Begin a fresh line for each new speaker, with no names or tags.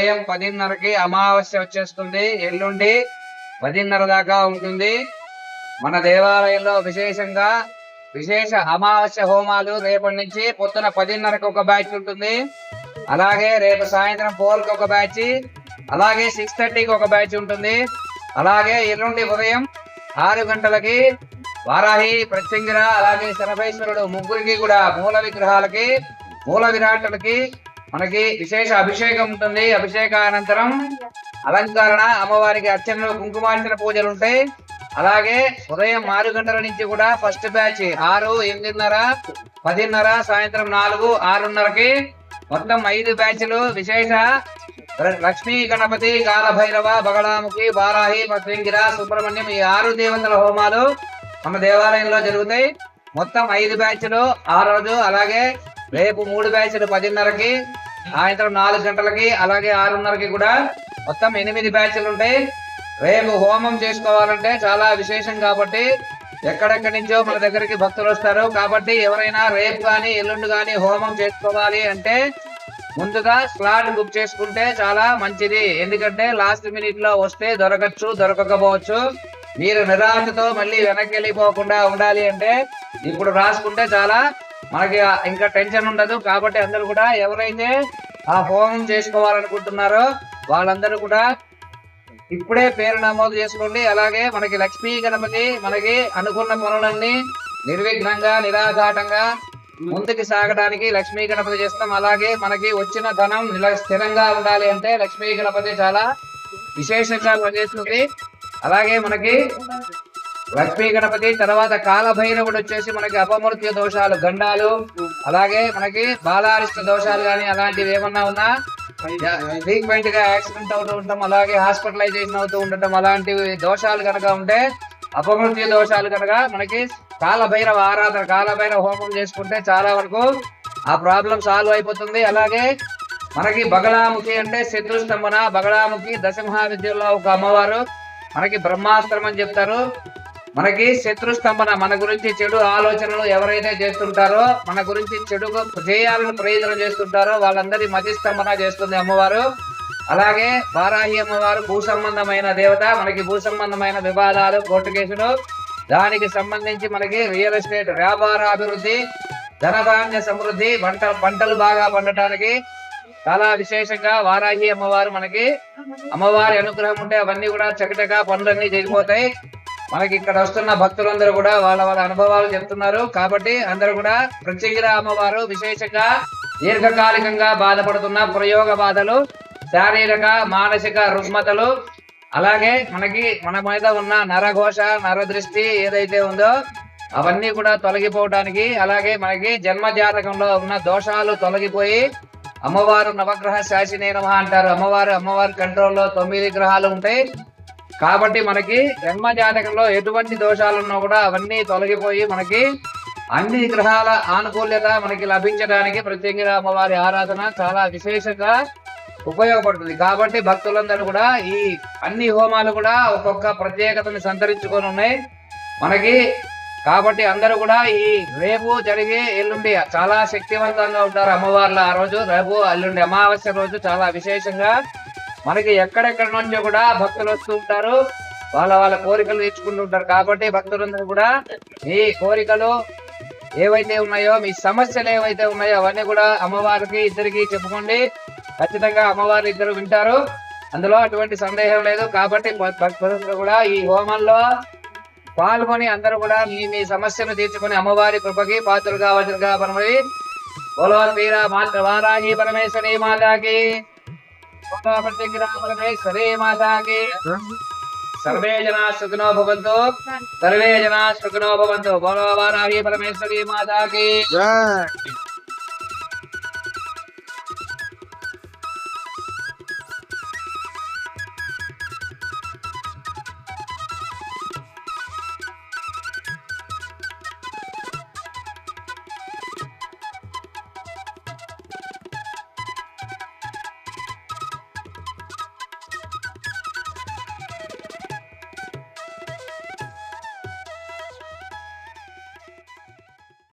ఉదయం పదిన్నరకి అమావాస్య వచ్చేస్తుంది. ఎల్లుండి పదిన్నర దాకా ఉంటుంది. మన దేవాలయంలో విశేషంగా విశేష అమావాస్య హోమాలు రేపటి నుంచి పొద్దున పదిన్నరకు ఒక బ్యాచ్ ఉంటుంది. అలాగే రేపు సాయంత్రం ఫోర్కి ఒక బ్యాచ్ అలాగే సిక్స్ థర్టీకి ఒక బ్యాచ్ ఉంటుంది. అలాగే ఎల్లుండి ఉదయం ఆరు గంటలకి వారాహి ప్రత్యంగిర అలాగే శరభేశ్వరుడు ముగ్గురికి కూడా మూల విగ్రహాలకి మూల విరాటులకి మనకి విశేష అభిషేకం ఉంటుంది. అభిషేక అనంతరం అలంకరణ అమ్మవారికి అర్చనలు కుంకుమార్చన పూజలు ఉంటాయి. అలాగే ఉదయం ఆరు గంటల నుంచి కూడా ఫస్ట్ బ్యాచ్ ఆరు ఎనిమిదిన్నర పదిన్నర సాయంత్రం నాలుగు ఆరున్నరకి మొత్తం ఐదు బ్యాచ్లు విశేష. లక్ష్మీ గణపతి కాలభైరవ బగళాముఖి బారాహి పత్రింగిర సుబ్రహ్మణ్యం ఈ ఆరు దేవతల హోమాలు మన దేవాలయంలో జరుగుతాయి. మొత్తం ఐదు బ్యాచ్లు ఆ రోజు. అలాగే రేపు మూడు బ్యాచ్లు పదిన్నరకి సాయంత్రం నాలుగు గంటలకి అలాగే ఆరున్నరకి కూడా మొత్తం ఎనిమిది బ్యాచ్లు ఉంటాయి రేపు హోమం చేసుకోవాలంటే చాలా విశేషం కాబట్టి ఎక్కడెక్కడి నుంచో మన దగ్గరికి భక్తులు వస్తారు. కాబట్టి ఎవరైనా రేపు కానీ ఎల్లుండి కానీ హోమం చేసుకోవాలి అంటే ముందుగా స్లాట్ బుక్ చేసుకుంటే చాలా మంచిది. ఎందుకంటే లాస్ట్ మినిట్లో వస్తే దొరకచ్చు దొరకకపోవచ్చు. మీరు నిరాశతో మళ్ళీ వెనక్కి వెళ్ళిపోకుండా ఉండాలి అంటే ఇప్పుడు రాసుకుంటే చాలా మనకి ఇంకా టెన్షన్ ఉండదు కాబట్టి అందరూ కూడా ఎవరైతే ఆ ఫోన్ చేసుకోవాలనుకుంటున్నారో వాళ్ళందరూ కూడా ఇప్పుడే పేరు నమోదు చేసుకోండి. అలాగే మనకి లక్ష్మీ గణపతి మనకి అనుకున్న పనులన్నీ నిర్విఘ్నంగా నిరాఘాటంగా ముందుకు సాగడానికి లక్ష్మీ గణపతి చేస్తాం. అలాగే మనకి వచ్చిన ధనం స్థిరంగా ఉండాలి అంటే లక్ష్మీ గణపతి చాలా విశేషంగా పనిచేస్తుంది. అలాగే మనకి లక్ష్మీ గణపతి తర్వాత కాలభైరవుడు వచ్చేసి మనకి అపమృత్యు దోషాలు గండాలు అలాగే మనకి బాలారిష్ట దోషాలు కానీ అలాంటివి ఏమన్నా ఉన్నా? ఫ్రీక్వెంట్గా యాక్సిడెంట్ అవుతూ ఉంటాం అలాగే హాస్పిటలైజేషన్ అవుతూ ఉండటం అలాంటివి దోషాలు కనుక ఉంటే అపమృత్యు దోషాలు కనుక మనకి కాలభైరవ ఆరాధన కాలభైరవ హోమం చేసుకుంటే చాలా వరకు ఆ ప్రాబ్లం సాల్వ్ అయిపోతుంది. అలాగే మనకి బగళాముఖి అంటే శత్రుస్తంభన బగళాముఖి దశమహా విద్యలో ఒక అమ్మవారు మనకి బ్రహ్మాస్త్రం అని చెప్తారు. మనకి శత్రుస్తంభన మన గురించి చెడు ఆలోచనలు ఎవరైతే చేస్తుంటారో మన గురించి చెడు చేయాలని ప్రయోజనం చేస్తుంటారో వాళ్ళందరి మతి స్తంభన చేస్తుంది అమ్మవారు. అలాగే వారాహి అమ్మవారు భూ సంబంధమైన దేవత మనకి భూ సంబంధమైన వివాదాలు కోర్టు కేసులు దానికి సంబంధించి మనకి రియల్ ఎస్టేట్ వ్యాపార అభివృద్ధి ధనధాన్య సమృద్ధి పంట పంటలు బాగా పండటానికి చాలా విశేషంగా వారాహి అమ్మవారు మనకి అమ్మవారి అనుగ్రహం ఉంటే అవన్నీ కూడా చకటగా పనులన్నీ జరిగిపోతాయి. మనకి ఇక్కడ వస్తున్న భక్తులందరూ కూడా వాళ్ళ వాళ్ళ అనుభవాలు చెప్తున్నారు. కాబట్టి అందరూ కూడా ప్రత్యేక అమ్మవారు విశేషంగా దీర్ఘకాలికంగా బాధపడుతున్న ప్రయోగ బాధలు శారీరక మానసిక రుగ్మతలు అలాగే మనకి మన మీద ఉన్న నరఘోష నరదృష్టి ఏదైతే ఉందో అవన్నీ కూడా తొలగిపోవడానికి అలాగే మనకి జన్మ జాతకంలో ఉన్న దోషాలు తొలగిపోయి అమ్మవారు నవగ్రహ శాసి నమః అంటారు. అమ్మవారు అమ్మవారి కంట్రోల్లో తొమ్మిది గ్రహాలు ఉంటాయి. కాబట్టి మనకి జన్మ జాతకంలో ఎటువంటి దోషాలు ఉన్నా కూడా అవన్నీ తొలగిపోయి మనకి అన్ని గ్రహాల ఆనుకూల్యత మనకి లభించడానికి ప్రత్యేకంగా అమ్మవారి ఆరాధన చాలా విశేషంగా ఉపయోగపడుతుంది. కాబట్టి భక్తులందరూ కూడా ఈ అన్ని హోమాలు కూడా ఒక్కొక్క ప్రత్యేకతను సంతరించుకొని ఉన్నాయి. మనకి కాబట్టి అందరూ కూడా ఈ రేపు జరిగే ఎల్లుండి చాలా శక్తివంతంగా ఉంటారు అమ్మవార్ల ఆ రోజు. రేపు ఎల్లుండి అమావాస్య రోజు చాలా విశేషంగా మనకి ఎక్కడెక్కడ నుంచో కూడా భక్తులు వస్తూ ఉంటారు. వాళ్ళ వాళ్ళ కోరికలు తీర్చుకుంటూ ఉంటారు. కాబట్టి భక్తులందరూ కూడా మీ కోరికలు ఏవైతే ఉన్నాయో మీ సమస్యలు ఏవైతే ఉన్నాయో అవన్నీ కూడా అమ్మవారికి ఇద్దరికి చెప్పుకోండి. ఖచ్చితంగా అమ్మవారు ఇద్దరు వింటారు. అందులో అటువంటి సందేహం లేదు. కాబట్టి భక్తులందరూ కూడా ఈ హోమంలో పాల్గొని అందరూ కూడా మీ మీ సమస్యను తీర్చుకుని అమ్మవారి కృపకి పాత్రలు కావాల్సిందిగా పరమవి బోలో వీర మాత వారాహి పరమేశ్వరి మాతాకి. బోలో ప్రత్యేక పరమేశ్వరి మాతాకి సర్వే జనా సుఖినో భవంతు సర్వే జనా సుఖినో భవంతు బోలో వారాహి పరమేశ్వరి మాతాకి
జై